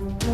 అయితే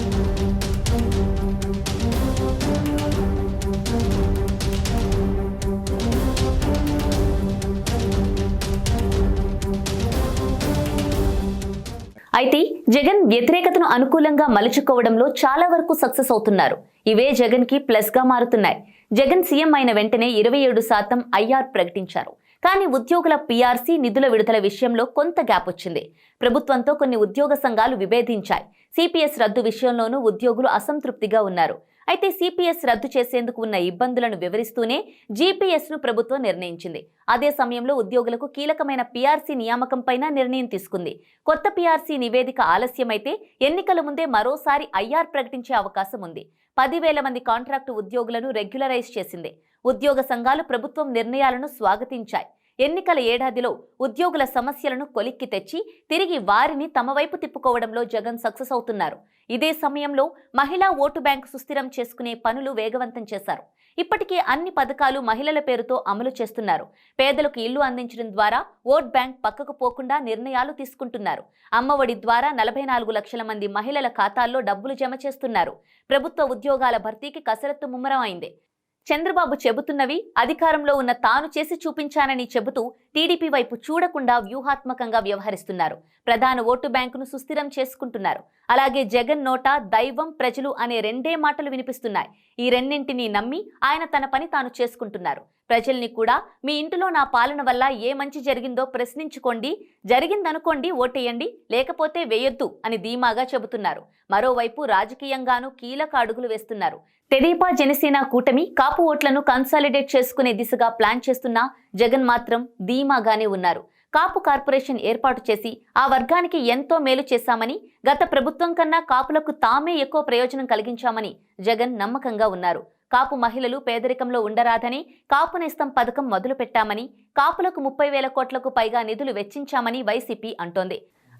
జగన్ వ్యతిరేకతను అనుకూలంగా మలుచుకోవడంలో చాలా వరకు సక్సెస్ అవుతున్నారు. ఇవే జగన్కి ప్లస్గా మారుతున్నాయి. జగన్ సీఎం అయిన వెంటనే ఇరవై ఏడు శాతం ఐఆర్ ప్రకటించారు. కానీ ఉద్యోగుల పీఆర్సీ నిధుల విడుదల విషయంలో కొంత గ్యాప్ వచ్చింది. ప్రభుత్వంతో కొన్ని ఉద్యోగ సంఘాలు విభేదించాయి. సిపిఎస్ రద్దు విషయంలోనూ ఉద్యోగులు అసంతృప్తిగా ఉన్నారు. అయితే సిపిఎస్ రద్దు చేసేందుకు ఉన్న ఇబ్బందులను వివరిస్తూనే జీపీఎస్ను ప్రభుత్వం నిర్ణయించింది. అదే సమయంలో ఉద్యోగులకు కీలకమైన పీఆర్సీ నియామకంపైన నిర్ణయం తీసుకుంది. కొత్త పీఆర్సీ నివేదిక ఆలస్యమైతే ఎన్నికల ముందే మరోసారి ఐఆర్ ప్రకటించే అవకాశం ఉంది. పదివేల మంది కాంట్రాక్టు ఉద్యోగులను రెగ్యులరైజ్ చేసింది. ఉద్యోగ సంఘాలు ప్రభుత్వం నిర్ణయాలను స్వాగతించాయి. ఎన్నికల ఏడాదిలో ఉద్యోగుల సమస్యలను కొలిక్కి తెచ్చి తిరిగి వారిని తమ వైపు తిప్పుకోవడంలో జగన్ సక్సెస్ అవుతున్నారు. ఇదే సమయంలో మహిళా ఓటు బ్యాంకు సుస్థిరం చేసుకునే పనులు వేగవంతం చేశారు. ఇప్పటికే అన్ని పథకాలు మహిళల పేరుతో అమలు చేస్తున్నారు. పేదలకు ఇల్లు అందించడం ద్వారా ఓట్ బ్యాంక్ పక్కకు పోకుండా నిర్ణయాలు తీసుకుంటున్నారు. అమ్మఒడి ద్వారా నలభై నాలుగు లక్షల మంది మహిళల ఖాతాల్లో డబ్బులు జమ చేస్తున్నారు. ప్రభుత్వ ఉద్యోగాల భర్తీకి కసరత్తు ముమ్మరం అయింది చంద్రబాబు చెబుతున్నవి అధికారంలో ఉన్న తాను చేసి చూపించానని చెబుతూ టీడీపీ వైపు చూడకుండా వ్యూహాత్మకంగా వ్యవహరిస్తున్నారు. ప్రధాన ఓటు బ్యాంకును సుస్థిరం చేసుకుంటున్నారు. అలాగే జగన్ నోట దైవం ప్రజలు అనే రెండే మాటలు వినిపిస్తున్నాయి. ఈ రెండింటినీ నమ్మి ఆయన తన పని తాను చేసుకుంటున్నారు. ప్రజల్ని కూడా మీ ఇంటిలో నా పాలన వల్ల ఏ మంచి జరిగిందో ప్రశ్నించుకోండి జరిగిందనుకోండి ఓటేయండి లేకపోతే వేయొద్దు అని ధీమాగా చెబుతున్నారు. మరోవైపు రాజకీయంగానూ కీలక అడుగులు వేస్తున్నారు. తెదేపా జనసేన కూటమి కాపు ఓట్లను కన్సాలిడేట్ చేసుకునే దిశగా ప్లాన్ చేస్తున్న జగన్ మాత్రం ధీమాగానే ఉన్నారు. కాపు కార్పొరేషన్ ఏర్పాటు చేసి ఆ వర్గానికి ఎంతో మేలు చేశామని గత ప్రభుత్వం కన్నా కాపులకు తామే ఎక్కువ ప్రయోజనం కలిగించామని జగన్ నమ్మకంగా ఉన్నారు. కాపు మహిళలు పేదరికంలో ఉండరాదని కాపు నేస్తం పథకం మొదలుపెట్టామని కాపులకు ముప్పై వేల కోట్లకు పైగా నిధులు వెచ్చించామని వైసీపీ అంటోంది.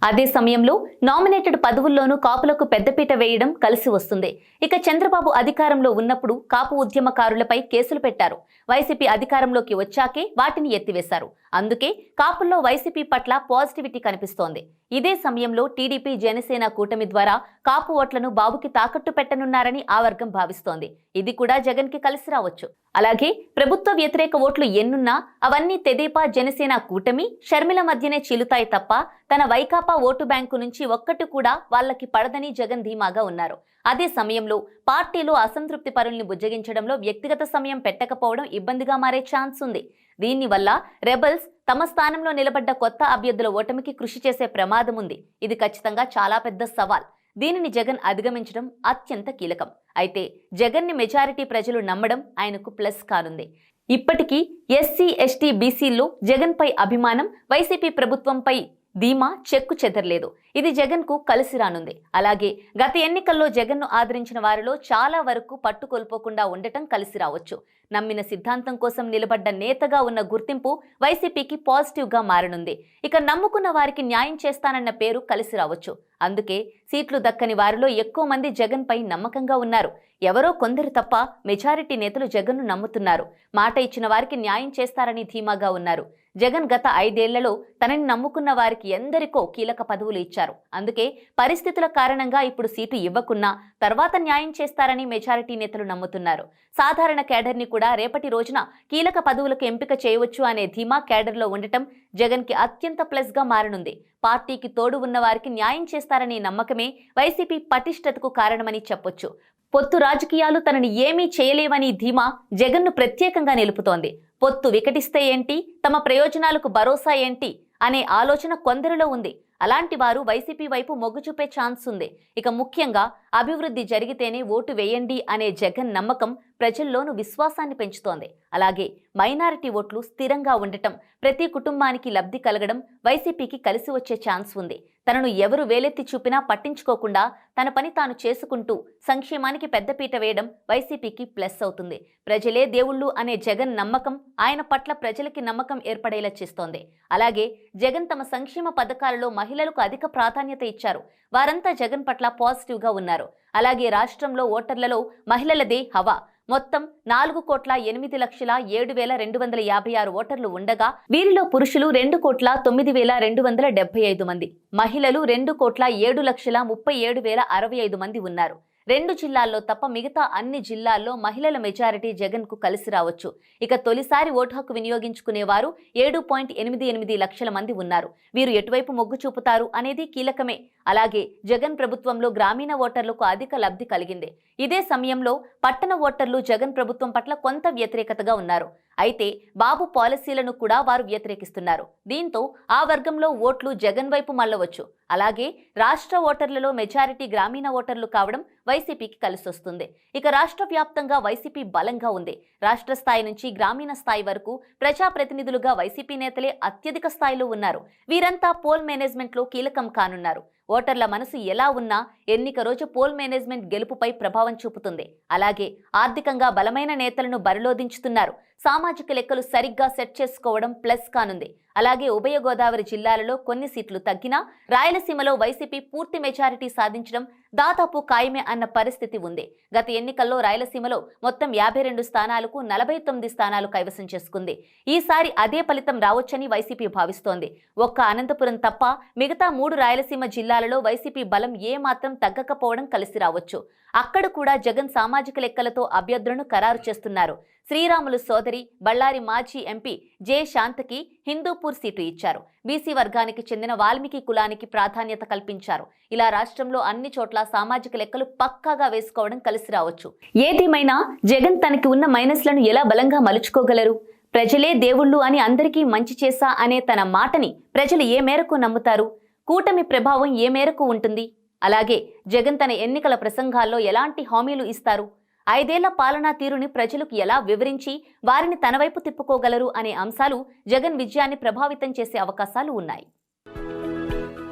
అదే సమయంలో నామినేటెడ్ పదవుల్లోనూ కాపులకు పెద్దపీట వేయడం కలిసి వస్తుంది. ఇక చంద్రబాబు అధికారంలో ఉన్నప్పుడు కాపు ఉద్యమకారులపై కేసులు పెట్టారు. వైసీపీ అధికారంలోకి వచ్చాకే వాటిని ఎత్తివేశారు. అందుకే కాపుల్లో వైసీపీ పట్ల పాజిటివిటీ కనిపిస్తోంది. ఇదే సమయంలో టీడీపీ జనసేన కూటమి ద్వారా కాపు ఓట్లను బాబుకి తాకట్టు పెట్టనున్నారని ఆ వర్గం భావిస్తోంది. ఇది కూడా జగన్కి కలిసి రావచ్చు. అలాగే ప్రభుత్వ వ్యతిరేక ఓట్లు ఎన్నున్నా అవన్నీ తెదేపా జనసేన కూటమి షర్మిల మధ్యనే చీలుతాయి తప్ప తన వైకాపా ఓటు బ్యాంకు నుంచి ఒక్కటి కూడా వాళ్ళకి పడదని జగన్ ధీమాగా ఉన్నారు. అదే సమయంలో పార్టీలో అసంతృప్తి పరుల్ని బుజ్జగించడంలో వ్యక్తిగత సమయం పెట్టకపోవడం ఇబ్బందిగా మారే ఛాన్స్ ఉంది. దీనివల్ల రెబల్స్ తమ స్థానంలో నిలబడ్డ కొత్త అభ్యర్థుల ఓటమికి కృషి చేసే ప్రమాదం ఉంది. ఇది ఖచ్చితంగా చాలా పెద్ద సవాల్. దీనిని జగన్ అధిగమించడం అత్యంత కీలకం. అయితే జగన్ని మెజారిటీ ప్రజలు నమ్మడం ఆయనకు ప్లస్ కానుంది. ఇప్పటికీ ఎస్సీ ఎస్టీ బీసీల్లో జగన్పై అభిమానం వైసీపీ ప్రభుత్వంపై ధీమా చెక్కు చెదరలేదు. ఇది జగన్కు కలిసి రానుంది. అలాగే గత ఎన్నికల్లో జగన్ను ఆదరించిన వారిలో చాలా వరకు పట్టు కోల్పోకుండా ఉండటం కలిసి రావచ్చు. నమ్మిన సిద్ధాంతం కోసం నిలబడ్డ నేతగా ఉన్న గుర్తింపు వైసీపీకి పాజిటివ్గా మారనుంది. ఇక నమ్ముకున్న వారికి న్యాయం చేస్తానన్న పేరు కలిసి రావచ్చు. అందుకే సీట్లు దక్కని వారిలో ఎక్కువ మంది జగన్పై నమ్మకంగా ఉన్నారు. ఎవరో కొందరు తప్ప మెజారిటీ నేతలు జగన్ను నమ్ముతున్నారు. మాట ఇచ్చిన వారికి న్యాయం చేస్తారని ధీమాగా ఉన్నారు. జగన్ గత ఐదేళ్ళలో తనని నమ్ముకున్న వారికి ఎందరికో కీలక పదవులు ఇచ్చారు. అందుకే పరిస్థితుల కారణంగా ఇప్పుడు సీటు ఇవ్వకున్నా తర్వాత న్యాయం చేస్తారని మెజారిటీ నేతలు నమ్ముతున్నారు. సాధారణ కేడర్ని కూడా రేపటి రోజున కీలక పదవులకు ఎంపిక చేయవచ్చు అనే ధీమా కేడర్లో ఉండటం జగన్కి అత్యంత ప్లస్గా మారనుంది. పార్టీకి తోడు ఉన్న వారికి న్యాయం చేస్తారనే నమ్మకమే వైసీపీ పటిష్టతకు కారణమని చెప్పొచ్చు. పొత్తు రాజకీయాలు తనని ఏమీ చేయలేవని ధీమా జగన్ను ప్రత్యేకంగా నిలుపుతోంది. పొత్తు వికటిస్తే ఏంటి? తమ ప్రయోజనాలకు భరోసా ఏంటి? అనే ఆలోచన కొందరిలో ఉంది. అలాంటి వారు వైసీపీ వైపు మొగ్గు చూపే ఛాన్స్ ఉంది. ఇక ముఖ్యంగా అభివృద్ధి జరిగితేనే ఓటు వేయండి అనే జగన్ నమ్మకం ప్రజల్లోనూ విశ్వాసాన్ని పెంచుతోంది. అలాగే మైనారిటీ ఓట్లు స్థిరంగా ఉండటం ప్రతి కుటుంబానికి లబ్ధి కలగడం వైసీపీకి కలిసి వచ్చే ఛాన్స్ ఉంది. తనను ఎవరు వేలెత్తి చూపినా పట్టించుకోకుండా తన పని తాను చేసుకుంటూ సంక్షేమానికి పెద్దపీట వేయడం వైసీపీకి ప్లస్ అవుతుంది. ప్రజలే దేవుళ్ళు అనే జగన్ నమ్మకం ఆయన పట్ల ప్రజలకి నమ్మకం ఏర్పడేలా చేస్తోంది. అలాగే జగన్ తమ సంక్షేమ పథకాలలో మహిళలకు అధిక ప్రాధాన్యత ఇచ్చారు. వారంతా జగన్ పట్ల పాజిటివ్గా ఉన్నారు. అలాగే రాష్ట్రంలో ఓటర్లలో మహిళలదే హవా. మొత్తం నాలుగు కోట్ల ఎనిమిది లక్షల ఏడు వేల రెండు వందల యాభై ఆరు ఓటర్లు ఉండగా వీరిలో పురుషులు రెండు కోట్ల తొమ్మిది వేల రెండు వందల డెబ్బై ఐదు మంది. మహిళలు రెండు కోట్ల ఏడు లక్షల ముప్పై ఏడు వేల అరవై ఐదు మంది ఉన్నారు. రెండు జిల్లాల్లో తప్ప మిగతా అన్ని జిల్లాల్లో మహిళల మెజారిటీ జగన్కు కలిసి రావచ్చు. ఇక తొలిసారి ఓటు హక్కు వినియోగించుకునేవారు ఏడు పాయింట్ ఎనిమిది ఎనిమిది లక్షల మంది ఉన్నారు. వీరు ఎటువైపు మొగ్గు చూపుతారు అనేది కీలకమే. అలాగే జగన్ ప్రభుత్వంలో గ్రామీణ ఓటర్లకు అధిక లబ్ధి కలిగింది. ఇదే సమయంలో పట్టణ ఓటర్లు జగన్ ప్రభుత్వం పట్ల కొంత వ్యతిరేకతగా ఉన్నారు. అయితే బాబు పాలసీలను కూడా వారు వ్యతిరేకిస్తున్నారు. దీంతో ఆ వర్గంలో ఓట్లు జగన్ వైపు మళ్ళవచ్చు. అలాగే రాష్ట్ర ఓటర్లలో మెజారిటీ గ్రామీణ ఓటర్లు కావడం వైసీపీకి కలిసొస్తుంది. ఇక రాష్ట్ర వ్యాప్తంగా వైసీపీ బలంగా ఉంది. రాష్ట్ర స్థాయి నుంచి గ్రామీణ స్థాయి వరకు ప్రజాప్రతినిధులుగా వైసీపీ నేతలే అత్యధిక స్థాయిలో ఉన్నారు. వీరంతా పోల్ మేనేజ్మెంట్లో కీలకం కానున్నారు. ఓటర్ల మనసు ఎలా ఉన్నా ఎన్నిక రోజు పోల్ మేనేజ్మెంట్ గెలుపుపై ప్రభావం చూపుతుంది. అలాగే ఆర్థికంగా బలమైన నేతలను బరిలో దించుతున్నారు సామాజిక లెక్కలు సరిగ్గా సెట్ చేసుకోవడం ప్లస్ కానుంది. అలాగే ఉభయ గోదావరి జిల్లాలలో కొన్ని సీట్లు తగ్గినా రాయలసీమలో వైసీపీ పూర్తి మెజారిటీ సాధించడం దాదాపు ఖాయమే అన్న పరిస్థితి ఉంది. గత ఎన్నికల్లో రాయలసీమలో మొత్తం యాభై రెండు స్థానాలకు నలభై తొమ్మిది స్థానాలు కైవసం చేసుకుంది. ఈసారి అదే ఫలితం రావచ్చని వైసీపీ భావిస్తోంది. ఒక్క అనంతపురం తప్ప మిగతా మూడు రాయలసీమ జిల్లాలలో వైసీపీ బలం ఏ మాత్రం తగ్గకపోవడం కలిసి రావచ్చు. అక్కడ కూడా జగన్ సామాజిక లెక్కలతో అభ్యర్థులను ఖరారు చేస్తున్నారు. శ్రీరాములు సోదరి బళ్ళారి మాజీ ఎంపీ జే శాంతకి హిందూపూర్ సీటు ఇచ్చారు. బీసీ వర్గానికి చెందిన వాల్మీకి కులానికి ప్రాధాన్యత కల్పించారు. ఇలా రాష్ట్రంలో అన్ని చోట్ల సామాజిక లెక్కలు పక్కాగా వేసుకోవడం కలిసి రావచ్చు. ఏదేమైనా జగన్ తనకి ఉన్న మైనస్లను ఎలా బలంగా మలుచుకోగలరు? ప్రజలే దేవుళ్ళు అని అందరికీ మంచి చేశా అనే తన మాటని ప్రజలు ఏ మేరకు నమ్ముతారు? కూటమి ప్రభావం ఏ మేరకు ఉంటుంది? అలాగే జగన్ తన ఎన్నికల ప్రసంగాల్లో ఎలాంటి హామీలు ఇస్తారు? ఐదేళ్ళ పాలనా తీరుని ప్రజలకు ఎలా వివరించి వారిని తన వైపు తిప్పుకోగలరు అనే అంశాలు జగన్ విజయాన్ని ప్రభావితం చేసే అవకాశాలు ఉన్నాయి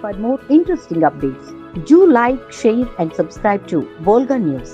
For more interesting updates, do like, share, and subscribe to Volga News.